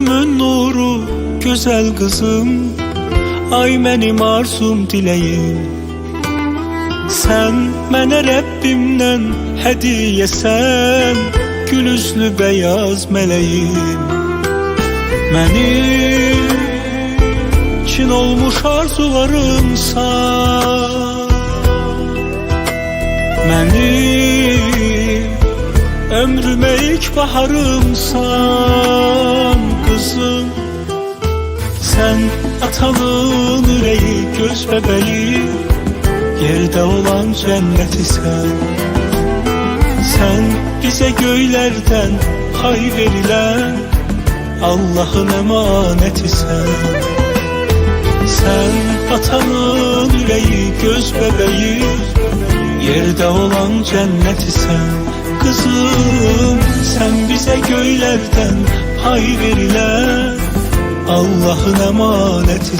Gözümün nuru güzel kızım. Ay benim arzum dileyim Sen mənə Rəbbimdən hədiyəsən Gül üzlü beyaz mələyim Mənim Çin olmuş arzularımsan Mənim Ömrümə ilk baharımsan kızım Sen atanın yüreği göz bebeği. Yerde olan cenneti sen. Sen bize göylerden pay verilen Allah'ın emaneti sen. Sen atanın yüreği göz bebeği. Yerde olan cenneti sen. Kızım sen bize göylerden pay verilen Allah'ın emaneti